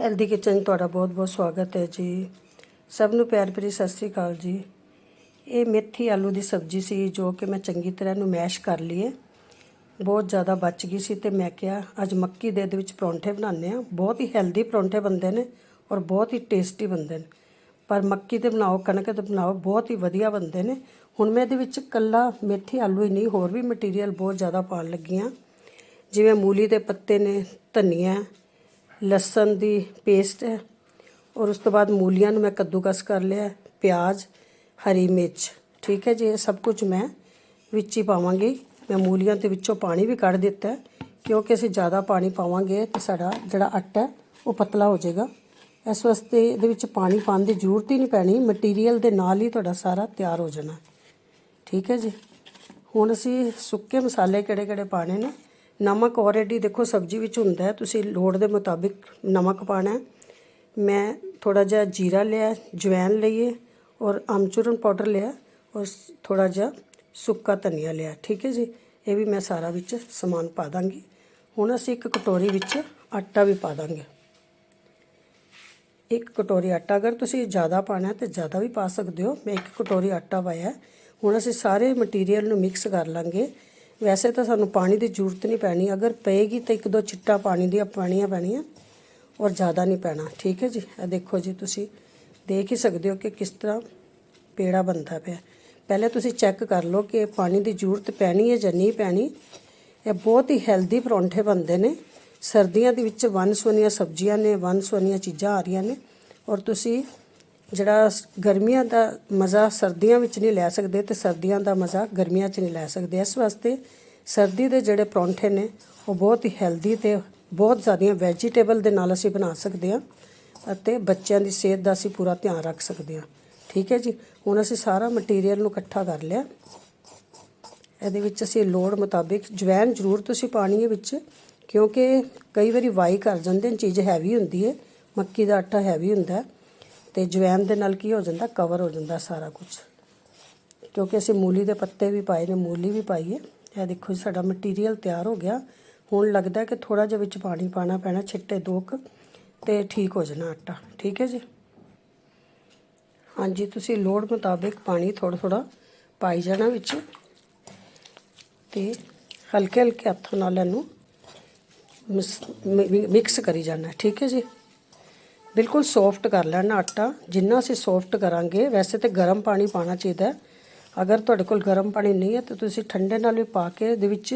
Healthy kitchen ਤੁਹਾਡਾ ਬਹੁਤ-ਬਹੁਤ ਸਵਾਗਤ ਹੈ ਜੀ। ਸਭ ਨੂੰ ਪਿਆਰ ਭਰੀ ਸਤਿ ਸ੍ਰੀ ਅਕਾਲ ਜੀ। ਇਹ ਮੇਥੀ ਆਲੂ ਦੀ ਸਬਜ਼ੀ ਸੀ ਜੋ ਕਿ ਮੈਂ ਚੰਗੀ ਤਰ੍ਹਾਂ ਨੂੰ ਮੈਸ਼ ਕਰ ਲਈਏ ਬਹੁਤ ਜ਼ਿਆਦਾ ਬਚ ਗਈ ਸੀ ਤੇ ਮੈਂ ਕਿਹਾ, ਅੱਜ ਮੱਕੀ ਦੇ ਇਹਦੇ ਵਿੱਚ ਪਰੌਂਠੇ ਬਣਾਉਂਦੇ ਆ ਬਹੁਤ ਹੀ ਹੈਲਦੀ ਪਰੌਂਠੇ ਬਣਦੇ ਨੇ ਔਰ ਬਹੁਤ ਹੀ ਟੇਸਟੀ ਬਣਦੇ ਨੇ। ਪਰ ਮੱਕੀ ਦੇ ਬਣਾਓ, ਕਣਕ ਦੇ ਬਣਾਓ, ਬਹੁਤ ਹੀ ਵਧੀਆ ਬਣਦੇ ਨੇ। ਹੁਣ ਮੈਂ ਇਹਦੇ ਵਿੱਚ ਕੱਲਾ ਮੇਥੀ ਆਲੂ ਹੀ ਨਹੀਂ, ਹੋਰ ਵੀ ਮਟੀਰੀਅਲ ਬਹੁਤ ਜ਼ਿਆਦਾ ਪਾਉਣ ਲੱਗੀ ਹਾਂ। ਜਿਵੇਂ ਮੂਲੀ ਦੇ ਪੱਤੇ ਨੇ, ਧਨੀਆ ਲਸਣ ਦੀ ਪੇਸਟ ਹੈ ਔਰ ਉਸ ਤੋਂ ਬਾਅਦ ਮੂਲੀਆਂ ਨੂੰ ਮੈਂ ਕੱਦੂਕਸ ਕਰ ਲਿਆ ਪਿਆਜ਼ ਹਰੀ ਮਿਰਚ ਠੀਕ ਹੈ ਜੀ ਇਹ ਸਭ ਕੁਝ ਮੈਂ ਵਿੱਚ ਹੀ ਪਾਵਾਂਗੀ। ਮੈਂ ਮੂਲੀਆਂ ਦੇ ਵਿੱਚੋਂ ਪਾਣੀ ਵੀ ਕੱਢ ਦਿੱਤਾ ਕਿਉਂਕਿ ਅਸੀਂ ਜ਼ਿਆਦਾ ਪਾਣੀ ਪਾਵਾਂਗੇ ਤਾਂ ਸਾਡਾ ਜਿਹੜਾ ਆਟਾ ਹੈ, ਉਹ ਪਤਲਾ ਹੋ ਜਾਏਗਾ। ਇਸ ਵਾਸਤੇ ਇਹਦੇ ਵਿੱਚ ਪਾਣੀ ਪਾਉਣ ਦੀ ਜ਼ਰੂਰਤ ਹੀ ਨਹੀਂ ਪੈਣੀ ਮਟੀਰੀਅਲ ਦੇ ਨਾਲ ਹੀ ਤੁਹਾਡਾ ਸਾਰਾ ਤਿਆਰ ਹੋ ਜਾਣਾ। ਠੀਕ ਹੈ ਜੀ ਹੁਣ ਅਸੀਂ ਸੁੱਕੇ ਮਸਾਲੇ ਕਿਹੜੇ ਕਿਹੜੇ ਪਾਣੇ ਨੇ? ਨਮਕ ਆਲਰੇਡੀ ਦੇਖੋ ਸਬਜ਼ੀ ਵਿੱਚ ਹੁੰਦਾ ਹੈ, ਤੁਸੀਂ ਲੋੜ ਦੇ ਮੁਤਾਬਿਕ ਨਮਕ ਪਾਣਾ ਮੈਂ ਥੋੜਾ ਜਿਹਾ ਜੀਰਾ ਲਿਆ ਜਵੈਨ ਲਈਏ ਔਰ ਅਮਚੂਰਨ ਪਾਊਡਰ ਲਿਆ ਔਰ ਥੋੜਾ ਜਿਹਾ ਸੁੱਕਾ ਧਨੀਆ ਲਿਆ ਠੀਕ ਹੈ ਜੀ? ਇਹ ਵੀ ਮੈਂ ਸਾਰਾ ਵਿੱਚ ਸਮਾਨ ਪਾ ਦਾਂਗੀ। ਹੁਣ ਅਸੀਂ ਇੱਕ ਕਟੋਰੀ ਵਿੱਚ ਆਟਾ ਵੀ ਪਾ ਦਾਂਗੇ। ਇੱਕ ਕਟੋਰੀ ਆਟਾ ਅਗਰ ਤੁਸੀਂ ਜ਼ਿਆਦਾ ਪਾਣਾ ਹੈ, ਤੇ ਜ਼ਿਆਦਾ ਵੀ ਪਾ ਸਕਦੇ ਹੋ। ਮੈਂ ਇੱਕ ਕਟੋਰੀ ਆਟਾ ਪਾਇਆ ਹੁਣ ਅਸੀਂ ਸਾਰੇ ਮਟੀਰੀਅਲ ਨੂੰ ਮਿਕਸ ਕਰ ਲਾਂਗੇ। ਵੈਸੇ ਤਾਂ ਸਾਨੂੰ ਪਾਣੀ ਦੀ ਜ਼ਰੂਰਤ ਨਹੀਂ ਪੈਣੀ। ਅਗਰ ਪਏਗੀ ਤਾਂ ਇੱਕ ਦੋ ਚਿੱਟਾ ਪਾਣੀ ਦੀਆਂ ਪਾਣੀਆਂ ਪੈਣੀਆਂ ਔਰ ਜ਼ਿਆਦਾ ਨਹੀਂ ਪੈਣਾ। ਠੀਕ ਹੈ ਜੀ? ਇਹ ਦੇਖੋ ਜੀ, ਤੁਸੀਂ ਦੇਖ ਹੀ ਸਕਦੇ ਹੋ ਕਿ ਕਿਸ ਤਰ੍ਹਾਂ ਪੇੜਾ ਬਣਦਾ ਪਿਆ। ਪਹਿਲੇ ਤੁਸੀਂ ਚੈੱਕ ਕਰ ਲਓ ਕਿ ਪਾਣੀ ਦੀ ਜ਼ਰੂਰਤ ਪੈਣੀ ਹੈ ਜਾਂ ਨਹੀਂ ਪੈਣੀ। ਇਹ ਬਹੁਤ ਹੀ ਹੈਲਦੀ ਪਰੌਂਠੇ ਬਣਦੇ ਨੇ। ਸਰਦੀਆਂ ਦੇ ਵਿੱਚ ਵੰਨ ਸੁਵੰਨੀਆਂ ਸਬਜ਼ੀਆਂ ਨੇ, ਵੰਨ ਸੁਵੰਨੀਆਂ ਚੀਜ਼ਾਂ ਆ ਰਹੀਆਂ ਨੇ। ਔਰ ਤੁਸੀਂ ਜਿਹੜਾ ਗਰਮੀਆਂ ਦਾ ਮਜ਼ਾ ਸਰਦੀਆਂ ਵਿੱਚ ਨਹੀਂ ਲੈ ਸਕਦੇ ਤੇ ਸਰਦੀਆਂ ਦਾ ਮਜ਼ਾ ਗਰਮੀਆਂ 'ਚ ਨਹੀਂ ਲੈ ਸਕਦੇ। ਇਸ ਵਾਸਤੇ ਸਰਦੀ ਦੇ ਜਿਹੜੇ ਪਰੌਂਠੇ ਨੇ, ਉਹ ਬਹੁਤ ਹੀ ਹੈਲਦੀ ਤੇ ਬਹੁਤ ਜ਼ਿਆਦੀਆਂ ਵੈਜੀਟੇਬਲ ਦੇ ਨਾਲ ਅਸੀਂ ਬਣਾ ਸਕਦੇ ਹਾਂ ਅਤੇ ਬੱਚਿਆਂ ਦੀ ਸਿਹਤ ਦਾ ਅਸੀਂ ਪੂਰਾ ਧਿਆਨ ਰੱਖ ਸਕਦੇ ਹਾਂ। ਠੀਕ ਹੈ ਜੀ? ਹੁਣ ਅਸੀਂ ਸਾਰਾ ਮਟੀਰੀਅਲ ਨੂੰ ਇਕੱਠਾ ਕਰ ਲਿਆ। ਇਹਦੇ ਵਿੱਚ ਅਸੀਂ ਲੋੜ ਮੁਤਾਬਿਕ ਜਵੈਨ ਜ਼ਰੂਰ ਤੁਸੀਂ ਪਾਣੀ ਹੈ ਵਿੱਚ, ਕਿਉਂਕਿ ਕਈ ਵਾਰੀ ਵਾਈ ਕਰ ਜਾਂਦੇ ਨੇ, ਚੀਜ਼ ਹੈਵੀ ਹੁੰਦੀ ਹੈ, ਮੱਕੀ ਦਾ ਆਟਾ ਹੈਵੀ ਹੁੰਦਾ ਹੈ। ਤੇ ਜਵੈਨ ਦੇ ਨਾਲ ਕੀ ਹੋ ਜਾਂਦਾ? ਕਵਰ ਹੋ ਜਾਂਦਾ ਸਾਰਾ ਕੁਝ ਕਿਉਂਕਿ ਅਸੀਂ ਮੂਲੀ ਦੇ ਪੱਤੇ ਵੀ ਪਾਏ ਨੇ, ਮੂਲੀ ਵੀ ਪਾਈ ਹੈ। ਇਹ ਦੇਖੋ ਜੀ, ਸਾਡਾ ਮਟੀਰੀਅਲ ਤਿਆਰ ਹੋ ਗਿਆ। ਹੁਣ ਲੱਗਦਾ ਕਿ ਥੋੜਾ ਜਿਹਾ ਵਿੱਚ ਪਾਣੀ ਪਾਣਾ ਪੈਣਾ, ਛਿੱਟੇ ਦੋ ਕੁ, ਤੇ ਠੀਕ ਹੋ ਜਾਣਾ ਆਟਾ। ਠੀਕ ਹੈ ਜੀ? ਹਾਂਜੀ, ਤੁਸੀਂ ਲੋੜ ਮੁਤਾਬਿਕ ਪਾਣੀ ਥੋੜਾ ਥੋੜਾ ਪਾਈ ਜਾਣਾ ਵਿੱਚ। ਤੇ ਹਲਕੇ ਹਲਕੇ ਹੱਥਾਂ ਨਾਲ ਇਹਨੂੰ ਮਿਕਸ ਕਰੀ ਜਾਣਾ। ਠੀਕ ਹੈ ਜੀ? ਬਿਲਕੁਲ ਸੌਫਟ ਕਰ ਲੈਣਾ ਆਟਾ। ਜਿੰਨਾ ਅਸੀਂ ਸੌਫਟ ਕਰਾਂਗੇ, ਵੈਸੇ ਤੇ ਗਰਮ ਪਾਣੀ ਪਾਣਾ ਚਾਹੀਦਾ ਅਗਰ ਤੁਹਾਡੇ ਕੋਲ ਗਰਮ ਪਾਣੀ ਨਹੀਂ ਹੈ, ਤਾਂ ਤੁਸੀਂ ਠੰਡੇ ਨਾਲ ਵੀ ਪਾ ਕੇ ਇਹਦੇ ਵਿੱਚ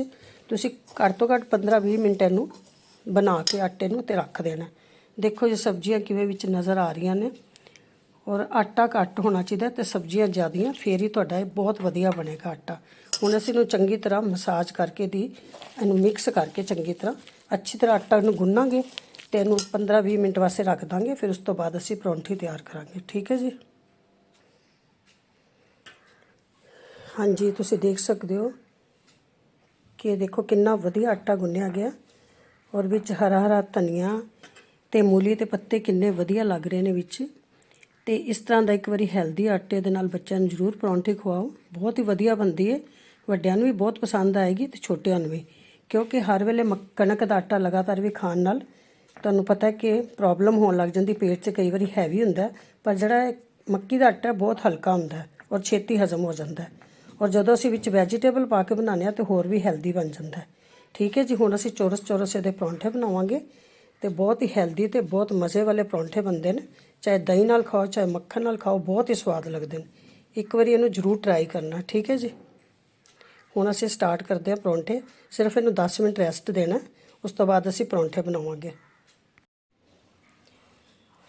ਤੁਸੀਂ ਘੱਟ ਤੋਂ ਘੱਟ 15-20 ਮਿੰਟ ਇਹਨੂੰ ਬਣਾ ਕੇ ਆਟੇ ਨੂੰ ਤੇ ਰੱਖ ਦੇਣਾ ਦੇਖੋ ਜੀ, ਸਬਜ਼ੀਆਂ ਕਿਵੇਂ ਵਿੱਚ ਨਜ਼ਰ ਆ ਰਹੀਆਂ ਨੇ। ਔਰ ਆਟਾ ਘੱਟ ਹੋਣਾ ਚਾਹੀਦਾ ਤੇ ਸਬਜ਼ੀਆਂ ਜ਼ਿਆਦੀਆਂ, ਫੇਰ ਹੀ ਤੁਹਾਡਾ ਇਹ ਬਹੁਤ ਵਧੀਆ ਬਣੇਗਾ ਆਟਾ। ਹੁਣ ਅਸੀਂ ਇਹਨੂੰ ਚੰਗੀ ਤਰ੍ਹਾਂ ਮਸਾਜ ਕਰਕੇ ਦੀ, ਇਹਨੂੰ ਮਿਕਸ ਕਰਕੇ ਚੰਗੀ ਤਰ੍ਹਾਂ, ਅੱਛੀ ਤਰ੍ਹਾਂ ਆਟਾ ਨੂੰ ਗੁੰਨਾਂਗੇ। ਤੇ ਇਹਨੂੰ 15-20 ਮਿੰਟ ਵਾਸਤੇ ਰੱਖ ਦਾਂਗੇ, ਫਿਰ ਉਸ ਤੋਂ ਬਾਅਦ ਅਸੀਂ ਪਰੌਂਠੀ ਤਿਆਰ ਕਰਾਂਗੇ। ਠੀਕ ਹੈ ਜੀ? ਹਾਂਜੀ, ਤੁਸੀਂ ਦੇਖ ਸਕਦੇ ਹੋ ਕਿ ਦੇਖੋ ਕਿੰਨਾ ਵਧੀਆ ਆਟਾ ਗੁੰਨਿਆ ਗਿਆ। ਔਰ ਵਿੱਚ ਹਰਾ ਹਰਾ ਧਨੀਆ ਤੇ ਮੂਲੀ ਦੇ ਪੱਤੇ ਕਿੰਨੇ ਵਧੀਆ ਲੱਗ ਰਹੇ ਨੇ ਵਿੱਚ। ਤੇ ਇਸ ਤਰ੍ਹਾਂ ਦਾ ਇੱਕ ਵਾਰੀ ਹੈਲਦੀ ਆਟੇ ਦੇ ਨਾਲ ਬੱਚਿਆਂ ਨੂੰ ਜ਼ਰੂਰ ਪਰੌਂਠੀ ਖਵਾਓ। ਬਹੁਤ ਹੀ ਵਧੀਆ ਬਣਦੀ ਹੈ ਵੱਡਿਆਂ ਨੂੰ ਵੀ ਬਹੁਤ ਪਸੰਦ ਆਏਗੀ ਤੇ ਛੋਟਿਆਂ ਨੂੰ ਵੀ। ਕਿਉਂਕਿ ਹਰ ਵੇਲੇ ਮੱਕ- ਕਣਕ ਦਾ ਆਟਾ ਲਗਾਤਾਰ ਵੀ ਖਾਣ ਨਾਲ ਤੁਹਾਨੂੰ ਪਤਾ ਕਿ ਪ੍ਰੋਬਲਮ ਹੋਣ ਲੱਗ ਜਾਂਦੀ, ਪੇਟ 'ਚ ਕਈ ਵਾਰੀ ਹੈਵੀ ਹੁੰਦਾ ਪਰ ਜਿਹੜਾ ਮੱਕੀ ਦਾ ਆਟਾ ਬਹੁਤ ਹਲਕਾ ਹੁੰਦਾ ਔਰ ਛੇਤੀ ਹਜ਼ਮ ਹੋ ਜਾਂਦਾ ਔਰ ਜਦੋਂ ਅਸੀਂ ਵਿੱਚ ਵੈਜੀਟੇਬਲ ਪਾ ਕੇ ਬਣਾਉਂਦੇ ਹਾਂ, ਤੇ ਹੋਰ ਵੀ ਹੈਲਦੀ ਬਣ ਜਾਂਦਾ ਠੀਕ ਹੈ ਜੀ, ਹੁਣ ਅਸੀਂ ਚੌਰਸ ਚੌਰਸ ਇਹਦੇ ਪਰੌਂਠੇ ਬਣਾਵਾਂਗੇ ਤੇ ਬਹੁਤ ਹੀ ਹੈਲਦੀ ਤੇ ਬਹੁਤ ਮਜ਼ੇ ਵਾਲੇ ਪਰੌਂਠੇ ਬਣਦੇ ਨੇ। ਚਾਹੇ ਦਹੀਂ ਨਾਲ ਖਾਓ, ਚਾਹੇ ਮੱਖਣ ਨਾਲ ਖਾਓ, ਬਹੁਤ ਹੀ ਸਵਾਦ ਲੱਗਦੇ ਨੇ। ਇੱਕ ਵਾਰੀ ਇਹਨੂੰ ਜ਼ਰੂਰ ਟਰਾਈ ਕਰਨਾ, ਠੀਕ ਹੈ ਜੀ? ਹੁਣ ਅਸੀਂ ਸਟਾਰਟ ਕਰਦੇ ਹਾਂ ਪਰੌਂਠੇ। ਸਿਰਫ ਇਹਨੂੰ 10 ਮਿੰਟ ਰੈਸਟ ਦੇਣਾ ਉਸ ਤੋਂ ਬਾਅਦ ਅਸੀਂ ਪਰੌਂਠੇ ਬਣਾਵਾਂਗੇ।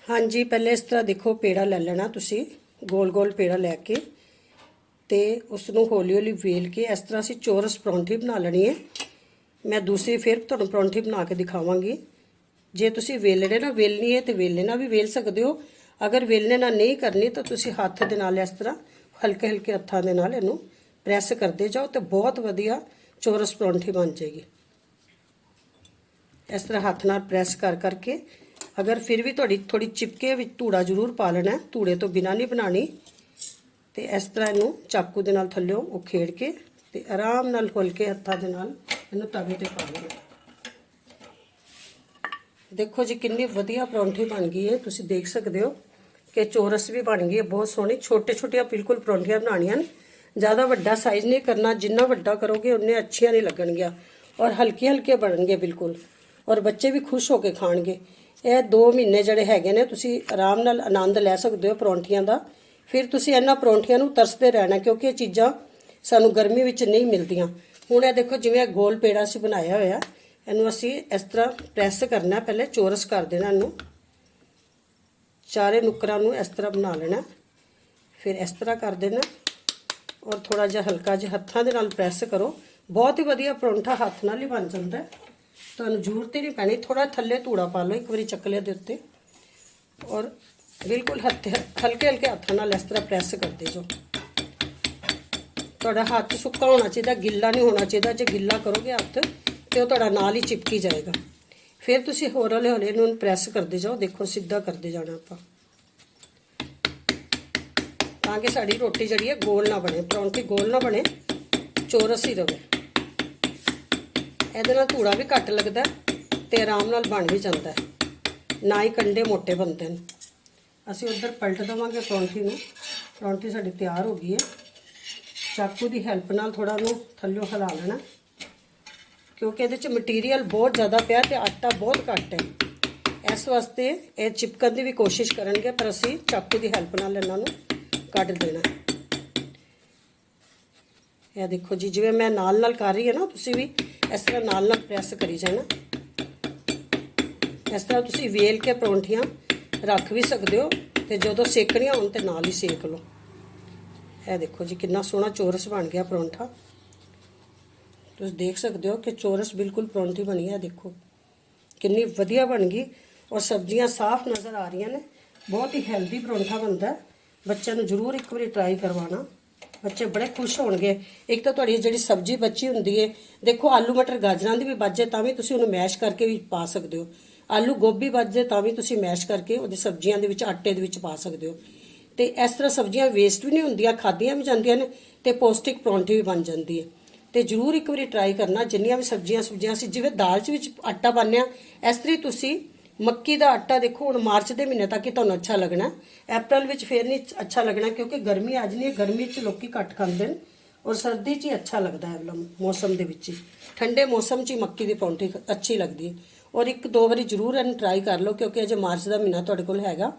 ਹਾਂਜੀ, ਪਹਿਲੇ ਇਸ ਤਰ੍ਹਾਂ ਦੇਖੋ, ਪੇੜਾ ਲੈ ਲੈਣਾ ਤੁਸੀਂ ਗੋਲ ਗੋਲ ਪੇੜਾ ਲੈ ਕੇ ਤੇ ਉਸ ਨੂੰ ਹੌਲੀ ਹੌਲੀ ਵੇਲ ਕੇ ਇਸ ਤਰ੍ਹਾਂ ਅਸੀਂ ਚੌਰਸ ਪਰੌਂਠੀ ਬਣਾ ਲੈਣੀ ਹੈ। ਮੈਂ ਦੂਸਰੀ ਫਿਰ ਤੁਹਾਨੂੰ ਪਰੌਂਠੀ ਬਣਾ ਕੇ ਦਿਖਾਵਾਂਗੀ। ਜੇ ਤੁਸੀਂ ਵੇਲਣੇ ਨਾ ਵੇਲਣੀ ਹੈ ਤੇ ਵੇਲਣੇ ਨਾਲ ਵੀ ਵੇਲ ਸਕਦੇ ਹੋ। ਅਗਰ ਵੇਲਣੇ ਨਾਲ ਨਹੀਂ ਕਰਨੀ ਤਾਂ ਤੁਸੀਂ ਹੱਥ ਦੇ ਨਾਲ ਇਸ ਤਰ੍ਹਾਂ ਹਲਕੇ ਹਲਕੇ ਹੱਥਾਂ ਦੇ ਨਾਲ ਇਹਨੂੰ ਪ੍ਰੈਸ ਕਰਦੇ ਜਾਓ ਤੇ ਬਹੁਤ ਵਧੀਆ ਚੌਰਸ ਪਰੌਂਠੀ ਬਣ ਜਾਏਗੀ। ਇਸ ਤਰ੍ਹਾਂ ਹੱਥ ਨਾਲ ਪ੍ਰੈਸ ਕਰ ਕਰਕੇ ਅਗਰ ਫਿਰ ਵੀ ਤੁਹਾਡੀ ਥੋੜੀ ਚਿਪਕੇ ਵਿੱਚ ਧੂੜਾ ਜ਼ਰੂਰ ਪਾ ਲੈਣਾ ਧੂੜੇ ਤੋਂ ਬਿਨਾ ਨਹੀਂ ਬਣਾਣੀ ਤੇ ਇਸ ਤਰ੍ਹਾਂ ਇਹਨੂੰ ਚਾਕੂ ਦੇ ਨਾਲ ਥੱਲਿਓਂ ਉਖੇੜ ਕੇ ਤੇ ਆਰਾਮ ਨਾਲ ਖੋਲ ਕੇ ਹੱਥਾਂ ਦੇ ਨਾਲ ਇਹਨੂੰ ਤਵੇ ਤੇ ਪਾ ਲੈਣਾ ਦੇਖੋ ਜੀ, ਕਿੰਨੀ ਵਧੀਆ ਪਰੌਂਠੀ ਬਣ ਗਈ ਹੈ ਤੁਸੀਂ ਦੇਖ ਸਕਦੇ ਹੋ ਕਿ ਚੋਰਸ ਵੀ ਬਣ ਗਈ ਹੈ, ਬਹੁਤ ਸੋਹਣੀ। ਛੋਟੇ ਛੋਟੀਆਂ ਬਿਲਕੁਲ ਪਰੌਂਠੀਆਂ ਬਣਾਉਣੀਆਂ ਨੇ। ਜ਼ਿਆਦਾ ਵੱਡਾ ਸਾਈਜ਼ ਨਹੀਂ ਕਰਨਾ, ਜਿੰਨਾ ਵੱਡਾ ਕਰੋਗੇ, ਉਨੇ ਅੱਛੀਆਂ ਨਹੀਂ ਲੱਗਣਗੀਆਂ। ਔਰ ਹਲਕੇ ਹਲਕੇ ਬਣਨਗੇ ਬਿਲਕੁਲ। ਔਰ ਬੱਚੇ ਵੀ ਖੁਸ਼ ਹੋ ਕੇ ਖਾਣਗੇ। ਇਹ 2 ਮਹੀਨੇ ਜਿਹੜੇ ਹੈਗੇ ਨੇ, ਤੁਸੀਂ ਆਰਾਮ ਨਾਲ ਆਨੰਦ ਲੈ ਸਕਦੇ ਹੋ ਪਰੌਂਠੀਆਂ ਦਾ। ਫਿਰ ਤੁਸੀਂ ਇਹਨਾਂ ਪਰੌਂਠੀਆਂ ਨੂੰ ਤਰਸਦੇ ਰਹਿਣਾ, ਕਿਉਂਕਿ ਇਹ ਚੀਜ਼ਾਂ ਸਾਨੂੰ ਗਰਮੀ ਵਿੱਚ ਨਹੀਂ ਮਿਲਦੀਆਂ। ਹੁਣ ਇਹ ਦੇਖੋ ਜਿਵੇਂ ਗੋਲ ਪੇੜਾ ਅਸੀਂ ਬਣਾਇਆ ਹੋਇਆ, ਇਹਨੂੰ ਅਸੀਂ ਇਸ ਤਰ੍ਹਾਂ ਪ੍ਰੈਸ ਕਰਨਾ, ਪਹਿਲੇ ਚੋਰਸ ਕਰ ਦੇਣਾ ਇਹਨੂੰ। ਚਾਰੇ ਨੁਕਰਾਂ ਨੂੰ ਇਸ ਤਰ੍ਹਾਂ ਬਣਾ ਲੈਣਾ। ਫਿਰ ਇਸ ਤਰ੍ਹਾਂ ਕਰ ਦੇਣਾ। ਔਰ ਥੋੜਾ ਜਿਹਾ ਹਲਕਾ ਜਿਹਾ ਹੱਥਾਂ ਦੇ ਨਾਲ ਪ੍ਰੈਸ ਕਰੋ। ਬਹੁਤ ਹੀ ਵਧੀਆ ਪਰੌਂਠਾ ਹੱਥ ਨਾਲ ਹੀ ਬਣ ਜਾਂਦਾ। ਹੈ ਤੁਹਾਨੂੰ ਜ਼ਰੂਰਤ ਹੀ ਨਹੀਂ ਪੈਣੀ ਥੋੜਾ ਥੱਲੇ ਧੂੜਾ ਪਾ ਲਓ, ਇੱਕ ਵਾਰੀ ਚੱਕਲੇ ਦੇ ਉੱਤੇ। ਔਰ ਬਿਲਕੁਲ ਹੱਥ ਹਲਕੇ ਹਲਕੇ ਹੱਥਾਂ ਨਾਲ ਇਸ ਤਰ੍ਹਾਂ ਪ੍ਰੈਸ ਕਰਦੇ ਜਾਓ। ਤੁਹਾਡਾ ਹੱਥ ਸੁੱਕਾ ਹੋਣਾ ਚਾਹੀਦਾ, ਗਿੱਲਾ ਨਹੀਂ ਹੋਣਾ ਚਾਹੀਦਾ। ਜੇ ਗਿੱਲਾ ਕਰੋਗੇ ਹੱਥ, ਤੇ ਉਹ ਤੁਹਾਡਾ ਨਾਲ ਹੀ ਚਿਪਕੀ ਜਾਏਗਾ। ਫਿਰ ਤੁਸੀਂ ਹੋਰ ਹੌਲੇ ਹੌਲੇ ਇਹਨੂੰ ਪ੍ਰੈਸ ਕਰਦੇ ਜਾਓ, ਦੇਖੋ ਸਿੱਧਾ ਕਰਦੇ ਜਾਣਾ ਆਪਾਂ। ਤਾਂ ਕਿ ਸਾਡੀ ਰੋਟੀ ਜਿਹੜੀ ਹੈ ਗੋਲ ਨਾ ਬਣੇ, ਪਰੌਂਠੀ ਗੋਲ ਨਾ ਬਣੇ, ਚੌਰਸ ਹੀ ਰਵੇ। ਇਹਦੇ ਨਾਲ ਧੂੜਾ ਵੀ ਘੱਟ ਲੱਗਦਾ ਤੇ ਆਰਾਮ ਨਾਲ ਬਣ ਵੀ ਜਾਂਦਾ ਨਾ ਹੀ ਕੰਡੇ ਮੋਟੇ ਬਣਦੇ ਨੇ। ਅਸੀਂ ਉਧਰ ਪਲਟ ਦਵਾਂਗੇ ਪਰੌਂਠੀ ਨੂੰ। ਪਰੌਂਠੀ ਸਾਡੀ ਤਿਆਰ ਹੋ ਗਈ ਹੈ। ਚਾਕੂ ਦੀ ਹੈਲਪ ਨਾਲ ਥੋੜਾ ਨੂੰ ਥੱਲੋਂ ਹਿਲਾ ਲੈਣਾ। ਕਿਉਂਕਿ ਇਹਦੇ ਚ ਮਟੀਰੀਅਲ ਬਹੁਤ ਜ਼ਿਆਦਾ ਪਿਆ ਤੇ ਆਟਾ ਬਹੁਤ ਘੱਟ ਹੈ। ਇਸ ਵਾਸਤੇ ਇਹ ਚਿਪਕਣ ਦੀ ਵੀ ਕੋਸ਼ਿਸ਼ ਕਰਨਗੇ, ਪਰ ਅਸੀਂ ਚਾਕੂ ਦੀ ਹੈਲਪ ਨਾਲ ਇਹਨਾਂ ਨੂੰ ਕੱਢ ਦੇਣਾ ਇਹ ਦੇਖੋ ਜੀ, ਜਿਵੇਂ ਮੈਂ ਨਾਲ ਨਾਲ ਕਰ ਰਹੀ ਹਾਂ ਨਾ, ਤੁਸੀਂ ਵੀ ਇਸ ਤਰ੍ਹਾਂ ਨਾਲ ਨਾਲ ਪ੍ਰੈਸ ਕਰੀ ਜਾਣਾ। ਇਸ ਤਰ੍ਹਾਂ ਤੁਸੀਂ ਵੇਲ ਕੇ ਪਰੌਂਠੀਆਂ ਰੱਖ ਵੀ ਸਕਦੇ ਹੋ ਤੇ ਜਦੋਂ ਸੇਕਣੀਆਂ ਹੋਣ ਤੇ ਨਾਲ ਹੀ ਸੇਕ ਲਓ। ਇਹ ਦੇਖੋ ਜੀ ਕਿੰਨਾ ਸੋਹਣਾ ਚੋਰਸ ਬਣ ਗਿਆ ਪਰੌਂਠਾ। ਤੁਸੀਂ ਦੇਖ ਸਕਦੇ ਹੋ ਕਿ ਚੋਰਸ ਬਿਲਕੁਲ ਪਰੌਂਠੀ ਬਣੀ ਹੈ, ਦੇਖੋ। ਕਿੰਨੀ ਵਧੀਆ ਬਣ ਗਈ ਔਰ ਸਬਜ਼ੀਆਂ ਸਾਫ਼ ਨਜ਼ਰ ਆ ਰਹੀਆਂ ਨੇ। ਬਹੁਤ ਹੀ ਹੈਲਦੀ ਪਰੌਂਠਾ ਬਣਦਾ। ਬੱਚਿਆਂ ਨੂੰ ਜ਼ਰੂਰ ਇੱਕ ਵਾਰੀ ਟਰਾਈ ਕਰਵਾਉਣਾ। ਬੱਚੇ ਬੜੇ ਖੁਸ਼ ਹੋਣਗੇ। ਇੱਕ ਤਾਂ ਤੁਹਾਡੀ ਜਿਹੜੀ ਸਬਜ਼ੀ ਬੱਚੀ ਹੁੰਦੀ ਹੈ ਦੇਖੋ ਆਲੂ ਮਟਰ ਗਾਜਰਾਂ ਦੀ ਵੀ ਬਾਜੇ ਤਾਂ ਵੀ ਤੁਸੀਂ ਉਹਨੂੰ ਮੈਸ਼ ਕਰਕੇ ਵੀ ਪਾ ਸਕਦੇ ਹੋ। ਆਲੂ ਗੋਭੀ ਬਾਜੇ ਤਾਂ ਵੀ ਤੁਸੀਂ ਮੈਸ਼ ਕਰਕੇ ਉਹਦੀ ਸਬਜ਼ੀਆਂ ਦੇ ਵਿੱਚ, ਆਟੇ ਦੇ ਵਿੱਚ ਪਾ ਸਕਦੇ ਹੋ। ਤੇ ਇਸ ਤਰ੍ਹਾਂ ਸਬਜ਼ੀਆਂ ਵੇਸਟ ਵੀ ਨਹੀਂ ਹੁੰਦੀਆਂ, ਖਾਧੀਆਂ ਵੀ ਜਾਂਦੀਆਂ ਨੇ ਤੇ ਪੌਸ਼ਟਿਕ ਪਰੌਂਠੀ ਵੀ ਬਣ ਜਾਂਦੀ ਹੈ ਤੇ ਜਰੂਰ ਇੱਕ ਵਾਰੀ ਟਰਾਈ ਕਰਨਾ, ਜਿੰਨੀਆਂ ਵੀ ਸਬਜ਼ੀਆਂ ਸਬਜ਼ੀਆਂ ਅਸੀਂ ਜਿਵੇਂ ਦਾਲ 'ਚ ਵਿੱਚ ਆਟਾ ਪਾਉਂਦੇ ਆ ਇਸ ਤਰ੍ਹਾਂ ਹੀ ਤੁਸੀਂ ਮੱਕੀ ਦਾ ਆਟਾ ਦੇਖੋ, ਹੁਣ ਮਾਰਚ ਦੇ ਮਹੀਨੇ ਤੱਕ ਹੀ ਤੁਹਾਨੂੰ ਅੱਛਾ ਲੱਗਣਾ। ਅਪ੍ਰੈਲ ਵਿੱਚ ਫੇਰ ਨਹੀਂ ਅੱਛਾ ਲੱਗਣਾ, ਕਿਉਂਕਿ ਗਰਮੀ ਆ ਨਹੀਂ ਹੈ, ਗਰਮੀ 'ਚ ਲੋਕੀ ਘੱਟ ਖਾਂਦੇ ਨੇ ਔਰ ਸਰਦੀ 'ਚ ਹੀ ਅੱਛਾ ਲੱਗਦਾ ਹੈ ਮੌਸਮ ਦੇ ਵਿੱਚ ਹੀ। ਠੰਡੇ ਮੌਸਮ 'ਚ ਹੀ ਮੱਕੀ ਦੀ ਪਰੌਂਠੀ ਅੱਛੀ ਲੱਗਦੀ ਹੈ। ਔਰ ਇੱਕ ਦੋ ਵਾਰੀ ਜਰੂਰ ਇਹਨੂੰ ਟਰਾਈ ਕਰ ਲਓ, ਕਿਉਂਕਿ ਅਜੇ ਮਾਰਚ ਦਾ ਮਹੀਨਾ ਤੁਹਾਡੇ ਕੋਲ ਹੈਗਾ।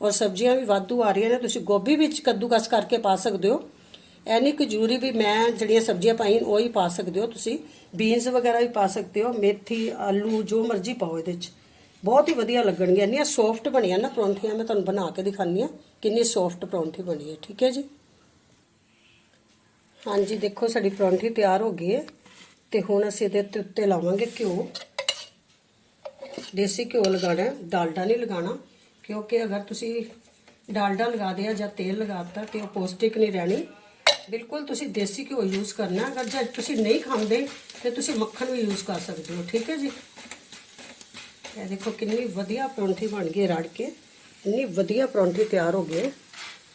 ਔਰ ਸਬਜ਼ੀਆਂ ਵੀ ਵਾਧੂ ਆ ਰਹੀਆਂ ਨੇ, ਤੁਸੀਂ ਗੋਭੀ ਵਿੱਚ ਕੱਦੂਕਸ ਕਰਕੇ ਪਾ ਸਕਦੇ ਹੋ। ਇਹ ਨਹੀਂ ਕਿ ਜ਼ਰੂਰੀ ਵੀ ਮੈਂ ਜਿਹੜੀਆਂ ਸਬਜ਼ੀਆਂ ਪਾਈਆਂ ਉਹ ਹੀ ਪਾ ਸਕਦੇ ਹੋ। ਤੁਸੀਂ ਬੀਨਸ ਵਗੈਰਾ ਵੀ ਪਾ ਸਕਦੇ ਹੋ, ਮੇਥੀ, ਆਲੂ, ਜੋ ਮਰਜ਼ੀ ਪਾਓ ਇਹਦੇ 'ਚ। ਬਹੁਤ ਹੀ ਵਧੀਆ ਲੱਗਣਗੀਆਂ। ਇੰਨੀਆਂ ਸੌਫਟ ਬਣੀਆਂ ਨਾ ਪਰੌਂਠੀਆਂ, ਮੈਂ ਤੁਹਾਨੂੰ ਬਣਾ ਕੇ ਦਿਖਾਉਂਦੀ ਆ ਕਿੰਨੀ ਸੌਫਟ ਪਰੌਂਠੀ ਬਣੀ ਹੈ ਠੀਕ ਹੈ ਜੀ? ਹਾਂਜੀ, ਦੇਖੋ ਸਾਡੀ ਪਰੌਂਠੀ ਤਿਆਰ ਹੋ ਗਈ ਹੈ ਤੇ ਹੁਣ ਅਸੀਂ ਇਹਦੇ ਉੱਤੇ ਲਾਵਾਂਗੇ ਘਿਓ। ਦੇਸੀ ਘਿਓ ਲਗਾਣਾ ਡਾਲਡਾ ਨਹੀਂ ਲਗਾਣਾ ਕਿਉਂਕਿ ਅਗਰ ਤੁਸੀਂ ਡਾਲਡਾ ਲਗਾ ਦਿਆ ਜਾਂ ਤੇਲ ਲਗਾਤਾ ਤੇ ਉਹ ਪੌਸ਼ਟਿਕ ਨਹੀਂ ਰਹਿਣੀ। ਬਿਲਕੁਲ ਤੁਸੀਂ ਦੇਸੀ ਘਿਓ ਯੂਜ਼ ਕਰਨਾ, ਅਗਰ ਜੇ ਤੁਸੀਂ ਨਹੀਂ ਖਾਂਦੇ ਤੇ ਤੁਸੀਂ ਮੱਖਣ ਵੀ ਯੂਜ਼ ਕਰ ਸਕਦੇ ਹੋ, ਠੀਕ ਹੈ ਜੀ? ਇਹ ਦੇਖੋ ਕਿੰਨੀ ਵਧੀਆ ਪਰੌਂਠੀ ਬਣ ਗਈ ਰੜ ਕੇ। ਇੰਨੀ ਵਧੀਆ ਪਰੌਂਠੀ ਤਿਆਰ ਹੋ ਗਈ ਹੈ।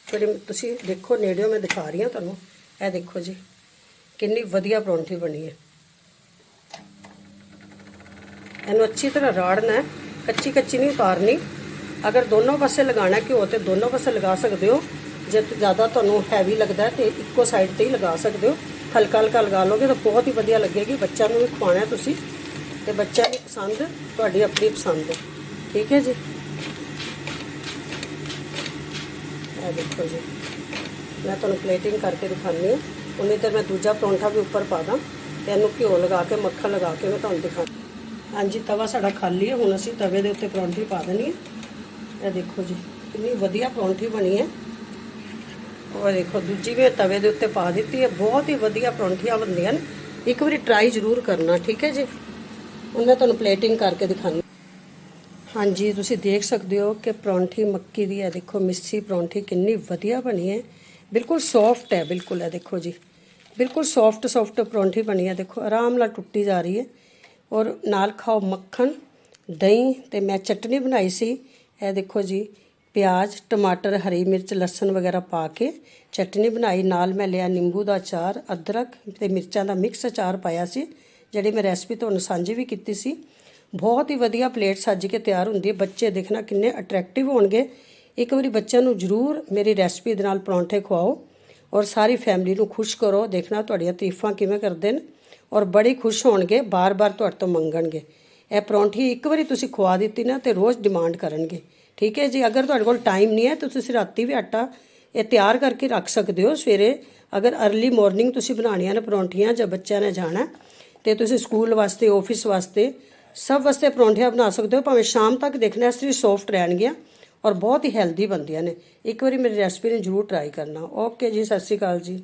ਫਿਰ ਤੁਸੀਂ ਦੇਖੋ, ਨੇੜਿਓਂ ਮੈਂ ਦਿਖਾ ਰਹੀ ਹਾਂ ਤੁਹਾਨੂੰ। ਇਹ ਦੇਖੋ ਜੀ, ਕਿੰਨੀ ਵਧੀਆ ਪਰੌਂਠੀ ਬਣੀ ਹੈ। ਇਹਨੂੰ ਅੱਛੀ ਤਰ੍ਹਾਂ ਰਾੜਨਾ ਕੱਚੀ ਕੱਚੀ ਨਹੀਂ ਉਤਾਰਨੀ। ਅਗਰ ਦੋਨੋਂ ਪਾਸੇ ਲਗਾਣਾ ਘਿਓ ਤੇ ਦੋਨੋਂ ਪਾਸੇ ਲਗਾ ਸਕਦੇ ਹੋ। ਜੇ ਜ਼ਿਆਦਾ ਤੁਹਾਨੂੰ ਹੈਵੀ ਲੱਗਦਾ ਹੈ ਤੇ ਇੱਕੋ ਸਾਈਡ ਤੇ ਹੀ ਲਗਾ ਸਕਦੇ ਹੋ। ਹਲਕਾ ਹਲਕਾ ਲਗਾ ਲੋਗੇ ਤਾਂ ਬਹੁਤ ਹੀ ਵਧੀਆ ਲੱਗੇਗੀ। ਬੱਚਿਆਂ ਨੂੰ ਵੀ ਖਵਾਉਣਾ ਤੁਸੀਂ। ਤੇ ਬੱਚਾ ਦੀ ਪਸੰਦ, ਤੁਹਾਡੀ ਆਪਣੀ ਪਸੰਦ। ਹੈ ਠੀਕ ਹੈ ਜੀ? ਇਹ ਦੇਖੋ ਜੀ। ਮੈਂ ਤੁਹਾਨੂੰ ਪਲੇਟਿੰਗ ਕਰਕੇ ਦਿਖਾਉਂਦੀ ਹਾਂ। ਉਨੀ ਤੇ ਮੈਂ ਦੂਜਾ ਪਰੌਂਠਾ ਵੀ ਉੱਪਰ ਪਾ ਦਾਂ ਤੇ ਇਹਨੂੰ ਘਿਓ ਲਗਾ ਕੇ, ਮੱਖਣ ਲਗਾ ਕੇ ਮੈਂ ਤੁਹਾਨੂੰ ਦਿਖਾ ਹਾਂਜੀ, ਤਵਾ ਸਾਡਾ ਖਾਲੀ ਹੈ। ਹੁਣ ਅਸੀਂ ਤਵੇ ਦੇ ਉੱਤੇ ਪਰੌਂਠੀ ਪਾ ਦੇਣੀ ਹੈ। ਇਹ ਦੇਖੋ ਜੀ, ਕਿੰਨੀ ਵਧੀਆ ਪਰੌਂਠੀ ਬਣੀ ਹੈ। ਉਹ ਦੇਖੋ, ਦੂਜੀ ਵੀ ਤਵੇ ਦੇ ਉੱਤੇ ਪਾ ਦਿੱਤੀ ਹੈ। ਬਹੁਤ ਹੀ ਵਧੀਆ ਪਰੌਂਠੀਆਂ ਬਣਦੀਆਂ ਨੇ। ਇੱਕ ਵਾਰੀ ਟਰਾਈ ਜ਼ਰੂਰ ਕਰਨਾ, ਠੀਕ ਹੈ ਜੀ? ਹੁਣ ਮੈਂ ਤੁਹਾਨੂੰ ਪਲੇਟਿੰਗ ਕਰਕੇ ਦਿਖਾਉਂਦੀ ਹਾਂਜੀ, ਤੁਸੀਂ ਦੇਖ ਸਕਦੇ ਹੋ ਕਿ ਪਰੌਂਠੀ ਮੱਕੀ ਦੀ ਹੈ। ਦੇਖੋ, ਮਿੱਸੀ ਪਰੌਂਠੀ ਕਿੰਨੀ ਵਧੀਆ ਬਣੀ ਹੈ। ਬਿਲਕੁਲ ਸੌਫਟ ਹੈ, ਬਿਲਕੁਲ ਹੈ, ਦੇਖੋ ਜੀ। ਬਿਲਕੁਲ ਸੌਫਟ ਸੌਫਟ ਪਰੌਂਠੀ ਬਣੀ ਹੈ। ਦੇਖੋ, ਆਰਾਮ ਨਾਲ ਟੁੱਟੀ ਜਾ ਰਹੀ ਹੈ। ਔਰ ਨਾਲ ਖਾਓ ਮੱਖਣ, ਦਹੀਂ ਤੇ ਮੈਂ ਚਟਨੀ ਬਣਾਈ ਸੀ। ਇਹ ਦੇਖੋ ਜੀ, ਪਿਆਜ਼, ਟਮਾਟਰ, ਹਰੀ ਮਿਰਚ, ਲਸਣ ਵਗੈਰਾ ਪਾ ਕੇ ਚਟਨੀ ਬਣਾਈ। ਨਾਲ ਮੈਂ ਲਿਆ ਨਿੰਬੂ ਦਾ ਅਚਾਰ, ਅਦਰਕ ਤੇ ਮਿਰਚਾਂ ਦਾ ਮਿਕਸ ਅਚਾਰ ਪਾਇਆ ਸੀ। ਜਿਹੜੀ ਮੈਂ ਰੈਸਪੀ ਤੁਹਾਨੂੰ ਸਾਂਝੀ ਵੀ ਕੀਤੀ ਸੀ, ਬਹੁਤ ਹੀ ਵਧੀਆ ਪਲੇਟ ਸੱਜ ਕੇ ਤਿਆਰ ਹੁੰਦੀ ਹੈ। ਬੱਚੇ ਦੇਖਣਾ ਕਿੰਨੇ ਅਟਰੈਕਟਿਵ ਹੋਣਗੇ। ਇੱਕ ਵਾਰੀ ਬੱਚਿਆਂ ਨੂੰ ਜ਼ਰੂਰ ਮੇਰੀ ਰੈਸਪੀ ਦੇ ਨਾਲ ਪਰੌਂਠੇ ਖਵਾਓ ਔਰ ਸਾਰੀ ਫੈਮਿਲੀ ਨੂੰ ਖੁਸ਼ ਕਰੋ। ਦੇਖਣਾ ਤੁਹਾਡੀਆਂ ਤਾਰੀਫਾਂ ਕਿਵੇਂ ਕਰਦੇ ਨੇ ਔਰ ਬੜੇ ਖੁਸ਼ ਹੋਣਗੇ, ਬਾਰ-ਬਾਰ ਤੁਹਾਡੇ ਤੋਂ ਮੰਗਣਗੇ। ਇਹ ਪਰੌਂਠੀ ਇੱਕ ਵਾਰੀ ਤੁਸੀਂ ਖਵਾ ਦਿੱਤੀ ਨਾ ਤੇ ਰੋਜ਼ ਡਿਮਾਂਡ ਕਰਨਗੇ। ਠੀਕ ਹੈ ਜੀ? ਅਗਰ ਤੁਹਾਡੇ ਕੋਲ ਟਾਈਮ ਨਹੀਂ ਹੈ ਤਾਂ ਤੁਸੀਂ ਰਾਤੀ ਵੀ ਆਟਾ ਇਹ ਤਿਆਰ ਕਰਕੇ ਰੱਖ ਸਕਦੇ ਹੋ। ਸਵੇਰੇ ਅਗਰ अर्ਲੀ ਮਾਰਨਿੰਗ ਤੁਸੀਂ ਬਣਾਉਣੀਆਂ ਨੇ ਪਰੌਂਠੀਆਂ ਜਾਂ ਬੱਚਿਆਂ ਨੇ ਜਾਣਾ ਤੇ ਤੁਸੀਂ ਸਕੂਲ ਵਾਸਤੇ ਆਫਿਸ ਵਾਸਤੇ ਸਭ ਵਾਸਤੇ ਪਰੌਂਠੀਆਂ ਬਣਾ ਸਕਦੇ ਹੋ, ਭਾਵੇਂ ਸ਼ਾਮ ਤੱਕ ਦੇਖਣਾ, ਇਸ ਲਈ ਸੌਫਟ ਰਹਿਣਗੀਆਂ ਔਰ ਬਹੁਤ ਹੀ ਹੈਲਦੀ ਬਣਦੀਆਂ ਨੇ। ਇੱਕ ਵਾਰੀ ਮੇਰੀ ਰੈਸਪੀ ਨੂੰ ਜ਼ਰੂਰ ਟਰਾਈ ਕਰਨਾ। ਓਕੇ ਜੀ, ਸਤਿ ਸ਼੍ਰੀ ਅਕਾਲ ਜੀ।